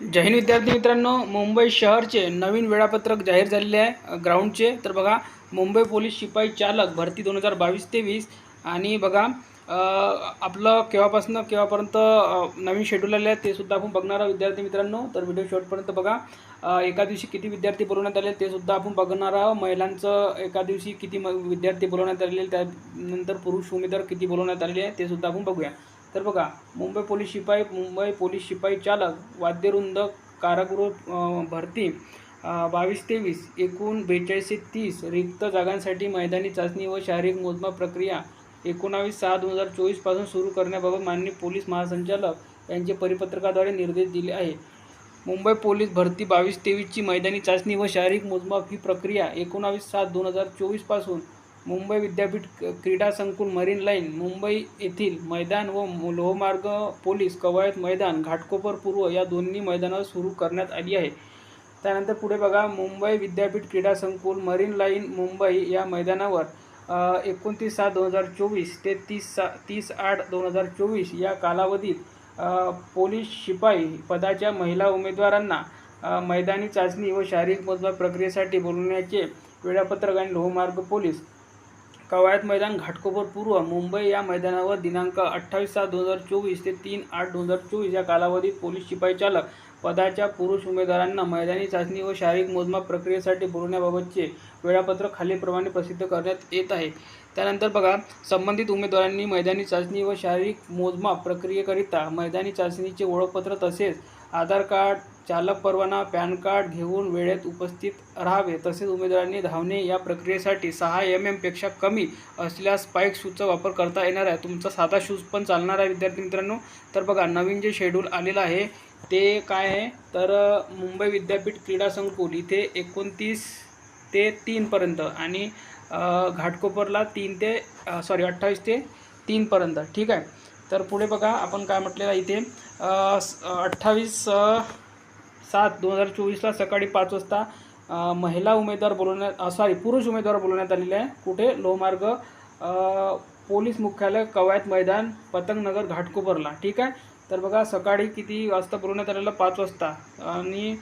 जय हिंद विद्यार्थी मित्रांनो. मुंबई शहरचे नवीन वेळापत्रक जाहीर झालेले आहे ग्राउंडचे तर बघा मुंबई पोलीस शिपाई चालक भरती दोन हजार बावीस तेवीस आणि बघा आपलं केव्हापासून केव्हापर्यंत नवीन शेड्यूल आले आहे ते सुद्धा आपण बघणार आहोत विद्यार्थी मित्रांनो. तर व्हिडिओ शॉर्टपर्यंत बघा एका दिवशी किती विद्यार्थी बोलवण्यात आले ते सुद्धा आपण बघणार आहोत. महिलांचं एका दिवशी किती म विद्यार्थी बोलवण्यात आलेले त्यानंतर पुरुष उमेदवार किती बोलवण्यात आलेले आहे ते सुद्धा आपण बघूया. तर बघा मुंबई पोलीस शिपाई मुंबई पोलीस शिपाई चालक वाद्यरुंद कारागृह भरती बावीस तेवीस एकूण बेचाळीसशे तीस रिक्त जागांसाठी मैदानी चाचणी व शारीरिक मोजमाप प्रक्रिया एकोणावीस सहा दोन हजार चोवीसपासून सुरू करण्याबाबत माननीय पोलीस महासंचालक यांचे परिपत्रकाद्वारे निर्देश दिले आहे. मुंबई पोलीस भरती बावीस तेवीसची मैदानी चाचणी व शारीरिक मोजमाप ही प्रक्रिया एकोणावीस सात दोन हजार चोवीसपासून मुंबई विद्यापीठ क्रीडा संकुल मरीन लाईन मुंबई येथील मैदान व लोहमार्ग पोलीस कवायत मैदान घाटकोपर पूर्व या दोन्ही मैदानावर सुरू करण्यात आली आहे. त्यानंतर पुढे बघा मुंबई विद्यापीठ क्रीडा संकुल मरीन लाईन मुंबई या मैदानावर एकोणतीस सात दोन हजार चोवीस ते तीस सा तीस आठ दोन हजार चोवीस या कालावधीत पोलीस शिपाई पदाच्या महिला उमेदवारांना मैदानी चाचणी व शारीरिक मोजमाप प्रक्रियेसाठी बोलवण्याचे वेळापत्रक आणि लोहमार्ग पोलीस कवायत मैदान घाटकोपर पूर्व मुंबई या मैदानावर दिनांक अठ्ठावीस सात दोन हजार चोवीस ते तीन आठ दोन हजार चोवीस या कालावधीत पोलीस शिपाई चालक पदाच्या पुरुष उमेदवारांना मैदानी चाचणी व शारीरिक मोजमाप प्रक्रियेसाठी बोलवण्याबाबतचे वेळापत्रक खालीलप्रमाणे प्रसिद्ध करण्यात येत आहे. त्यानंतर बघा संबंधित उमेदवारांनी मैदानी चाचणी व शारीरिक मोजमाप प्रक्रियेकरिता मैदानी चाचणीचे ओळखपत्र तसेच आधार कार्ड चालक परवाना पॅन कार्ड घेऊन वेळेत उपस्थित राहावे तसेच उमेदवारांनी धावणे या प्रक्रियेसाठी सहा एम एमपेक्षा कमी असल्यास स्पाईक शूजचा वापर करता येणार आहे. तुमचा साधा शूज पण चालणार आहे विद्यार्थी मित्रांनो. तर बघा नवीन जे शेड्यूल आलेलं आहे ते काय आहे? तर मुंबई विद्यापीठ क्रीडा संकुल इथे एकोणतीस ते तीनपर्यंत आणि घाटकोपरला तीन ते सॉरी अठ्ठावीस ते तीनपर्यंत ठीक आहे? तर पुढे बघा आपण काय म्हटलेलं इथे? अठ्ठावीस सात दोन हजार चोवीसला सकाळी पाच वाजता महिला उमेदवार बोलवण्यात सॉरी पुरुष उमेदवार बोलवण्यात आलेले आहे. कुठे? लोहमार्ग पोलीस मुख्यालय कवायत मैदान पतंगनगर घाटकोपरला. ठीक आहे? तर बघा सकाळी किती वाजता बोलवण्यात आलेलं? पाच वाजता. आणि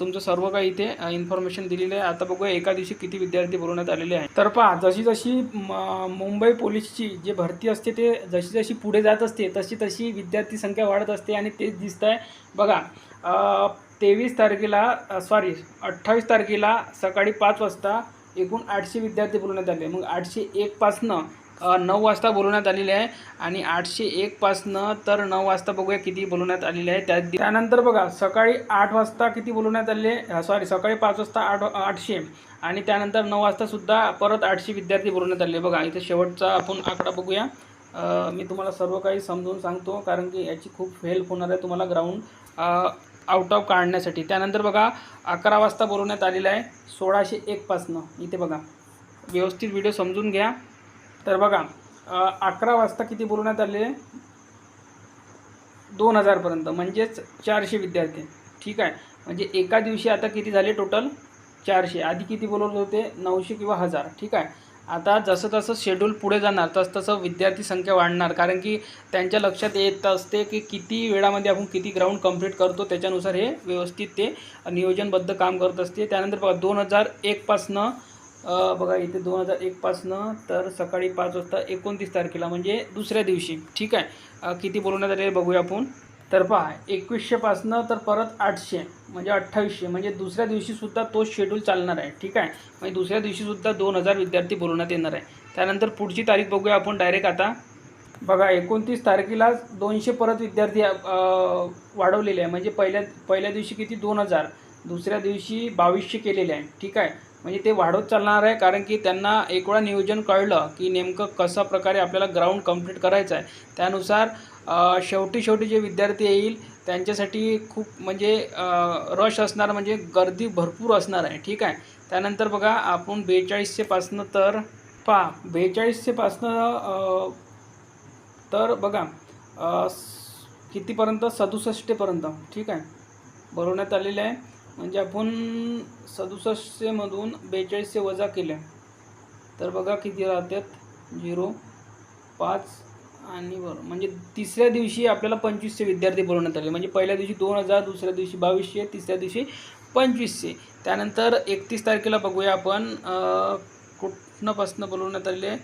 तुमचं सर्व काही इथे इन्फॉर्मेशन दिलेलं आहे. आता बघूया एका दिवशी किती विद्यार्थी बोलवण्यात आलेले आहे तर पहा जशी जशी म- मुंबई पोलीसची जे भरती असते ते जशी जशी पुढे जात असते तशी तशी विद्यार्थी संख्या वाढत असते आणि तेच दिसत आहे बघा तेवीस तारखेला सॉरी अठ्ठावीस तारखेला सकाळी पाच वाजता एकूण आठशे विद्यार्थी बोलवण्यात आले. मग आठशे एकपासनं नऊ वाजता बोलवण्यात आलेले आहे आणि आठशे एकपासनं तर नऊ वाजता बघूया किती बोलवण्यात आलेले आहे. त्या त्यानंतर बघा सकाळी आठ वाजता किती बोलवण्यात आले सॉरी सकाळी पाच वाजता आठ आठशे आणि त्यानंतर नऊ वाजतासुद्धा परत आठशे विद्यार्थी बोलवण्यात आले. बघा इथे शेवटचा आपण आकडा बघूया. मी तुम्हाला सर्व काही समजून सांगतो कारण की याची खूप हेल्प होणार आहे तुम्हाला ग्राउंड आउट ऑफ काढण्यासाठी. त्यानंतर बघा अकरा वाजता बोलवण्यात आलेलं आहे. सोळाशे एकपासनं इथे बघा. व्यवस्थित व्हिडिओ समजून घ्या. तर बघा अकरा वाजता किती बोलवण्यात आले दोन हजारपर्यंत म्हणजेच चारशे विद्यार्थी. ठीक आहे. म्हणजे एका दिवशी आता किती झाले टोटल चारशे. आधी किती बोलवत होते? नऊशे किंवा हजार. ठीक आहे. आता जसं तसं शेड्यूल पुढे जाणार तसं तसं विद्यार्थी संख्या वाढणार. कारण की त्यांच्या लक्षात येत असते की किती वेळामध्ये आपण किती ग्राउंड कंप्लीट करतो त्याच्यानुसार हे व्यवस्थित ते नियोजनबद्ध काम करत असते. त्यानंतर बघा दोन हजार एकपासनं बघा इथे दोन हजार एकपासनं तर सकाळी पाच वाजता एकोणतीस तारखेला म्हणजे दुसऱ्या दिवशी. ठीक आहे? किती बोलवण्यात आले बघूया आपण. तर पहा एकवीसशेपासनं तर परत आठशे म्हणजे अठ्ठावीसशे म्हणजे दुसऱ्या दिवशीसुद्धा तोच शेड्यूल चालणार आहे ठीक आहे? म्हणजे दुसऱ्या दिवशीसुद्धा दोन हजार विद्यार्थी बोलवण्यात येणार आहे. त्यानंतर पुढची तारीख बघूया आपण डायरेक्ट आता. बघा एकोणतीस तारखेला दोनशे परत विद्यार्थी वाढवलेले आहे. म्हणजे पहिल्या पहिल्या दिवशी किती? दोन हजार. दुसऱ्या दिवशी बावीसशे केलेले आहे ठीक आहे? म्हणजे ते वाढवत चालणार आहे कारण की त्यांना एक वेळा नियोजन कळलं की नेमकं कशा प्रकारे आपल्याला ग्राउंड कंप्लीट करायचं आहे. त्यानुसार शेवटी शेवटी जे विद्यार्थी येईल त्यांच्यासाठी खूप म्हणजे रश असणार म्हणजे गर्दी भरपूर असणार आहे ठीक आहे? त्यानंतर बघा आपण बेचाळीसशेपासनं तर पहा बेचाळीसशेपासनं तर बघा कितीपर्यंत? सदुसष्टपर्यंत ठीक आहे? भरवण्यात आलेलं आहे. म्हणजे आपण सदुसष्टमधून बेचाळीसशे वजा केल्या तर बघा किती राहतात? झिरो पाच आणि बरं म्हणजे तिसऱ्या दिवशी आपल्याला पंचवीसशे विद्यार्थी बोलवण्यात आले. म्हणजे पहिल्या दिवशी दोन हजार दुसऱ्या दिवशी बावीसशे तिसऱ्या दिवशी पंचवीसशे. त्यानंतर एकतीस तारखेला बघूया आपण कुठनंपासनं बोलवण्यात आलेले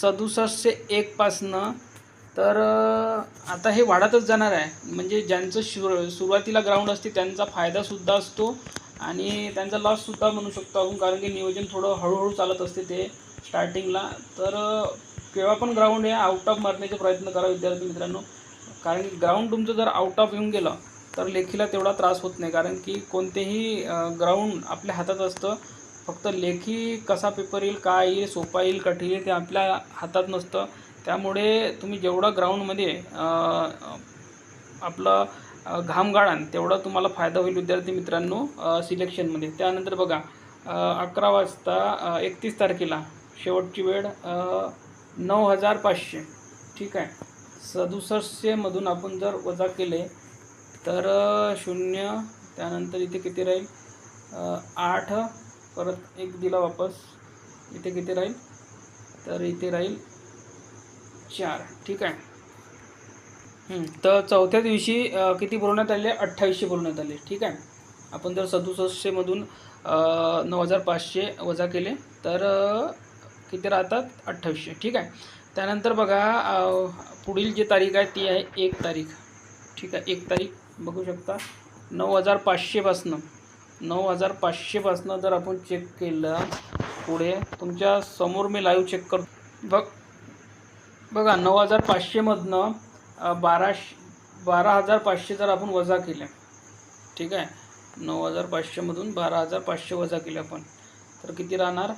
सदुसष्टशे एकपासनं तर आता हे वाढतच जाणार आहे. म्हणजे ज्यांचं शु सुरुवातीला ग्राउंड असते त्यांचा फायदासुद्धा असतो आणि त्यांचा लॉससुद्धा म्हणू शकतो आपण कारण की नियोजन थोडं हळूहळू चालत असते ते स्टार्टिंगला तर केव्हा पण ग्राउंड हे आउट ऑफ मारण्याचा प्रयत्न करा विद्यार्थी मित्रांनो. कारण की ग्राउंड तुमचं जर आउट ऑफ येऊन गेलं तर लेखीला तेवढा त्रास होत नाही. कारण की कोणतेही ग्राउंड आपल्या हातात असतं. फक्त लेखी कसा पेपर येईल काय येईल सोपा येईल कठीण येईल ते आपल्या हातात नसतं. त्यामुळे तुम्ही जेवढं ग्राउंडमध्ये आपलं घाम गाळान तेवढा तुम्हाला फायदा होईल विद्यार्थी मित्रांनो सिलेक्शनमध्ये त्यानंतर बघा अकरा वाजता एकतीस तारखेला शेवटची वेळ नऊ हजार पाचशे ठीक आहे. सदुसष्टशेमधून आपण जर वजा केले तर शून्य त्यानंतर इथे किती राहील? आठ परत एक दिला वापस इथे किती राहील? तर इथे राहील चार. ठीक आहे. तर चौथ्या दिवशी किती बोलवण्यात आले? अठ्ठावीसशे बोलवण्यात आले. ठीक आहे. आपण जर सदुसष्टशेमधून नऊ हजार पाचशे वजा केले तर किती राहतात? अठ्ठावीसशे. ठीक आहे? त्यानंतर बघा पुढील जी तारीख आहे ती आहे एक तारीख. ठीक आहे? एक तारीख बघू शकता. नऊ हजार पाचशेपासनं नऊ हजार पाचशेपासनं जर आपण चेक केलं पुढे तुमच्यासमोर मी लाईव्ह चेक करतो. बघ बघा नऊ हजार पाचशेमधनं बाराशे बारा हजार पाचशे जर आपण वजा केले ठीक आहे? नऊ हजार पाचशेमधून बारा हजार पाचशे वजा केले आपण तर किती राहणार?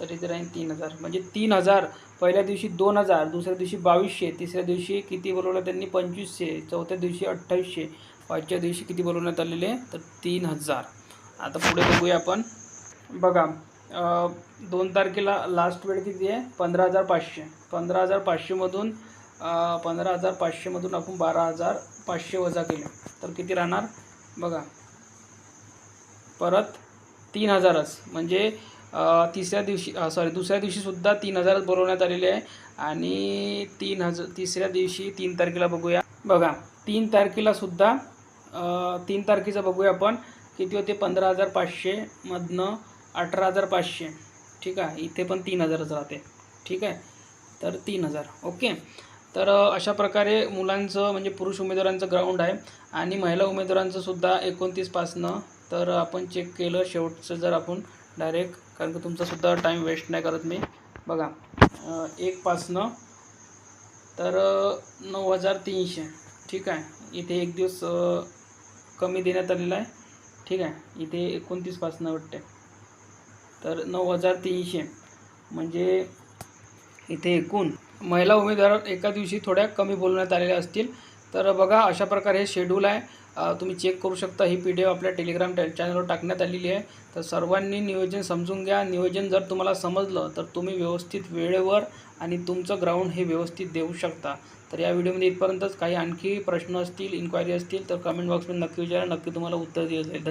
तर इथे राहील तीन हजार. म्हणजे तीन हजार पहिल्या दिवशी दोन हजार दुसऱ्या दिवशी बावीसशे तिसऱ्या दिवशी किती बोलवलं त्यांनी? पंचवीसशे चौथ्या दिवशी अठ्ठावीसशे पाचव्या दिवशी किती बोलवण्यात आलेले? तर तीन हजार. आता पुढे बघूया आपण. बघा दोन तारखेला लास्ट वेळ किती आहे? पंधरा हजार पाचशे. पंधरा हजार पाचशेमधून पंधरा हजार पाचशेमधून आपण बारा हजार पाचशे वजा केले. तर किती राहणार? बघा. परत तीन हजारच. म्हणजे तिसऱ्या दिवशी सॉरी दुसऱ्या दिवशीसुद्धा तीन हजारच बोलवण्यात आलेले आहे. आणि तीन हजार तिसऱ्या दिवशी तीन तारखेला बघूया. बघा तीन तारखेलासुद्धा तीन तारखेचं बघूया आपण. किती होते? पंधरा हजार पाचशेमधनं अठरा हजार पाचशे. ठीक आहे? इथे पण तीन हजारच राहते. ठीक आहे? तर तीन हजार. ओके? तर अशा प्रकारे मुलांचं म्हणजे पुरुष उमेदवारांचं ग्राउंड आहे. आणि महिला उमेदवारांचं सुद्धा एकोणतीसपासनं तर आपण चेक केलं. शेवटचं जर आपण डायरेक्ट कारण की तुमचासुद्धा टाईम वेस्ट नाही करत मी. बघा एक एकपासनं तर नऊ हजार तीनशे. ठीक आहे? इथे एक दिवस कमी देण्यात आलेला आहे. ठीक आहे? इथे एकोणतीसपासनं वाटते. तर नऊ हजार तीनशे. म्हणजे इथे एकूण महिला उमेदवार एका दिवशी थोड्या कमी बोलवण्यात आलेल्या असतील. तर बघा अशा प्रकारे हे शेड्यूल आहे. तुम्ही चेक करू शकता. ही पी डी एफ आपल्या टेलिग्राम टे चॅनलवर टाकण्यात आलेली आहे. तर सर्वांनी नियोजन समजून घ्या. नियोजन जर तुम्हाला समजलं तर तुम्ही व्यवस्थित वेळेवर आणि तुमचं ग्राउंड हे व्यवस्थित देऊ शकता. तर या व्हिडिओमध्ये इथपर्यंतच काही आणखी प्रश्न असतील इन्क्वायरी असतील तर कमेंट बॉक्समध्ये नक्की विचारा. नक्की तुम्हाला उत्तर दिलं जाईल.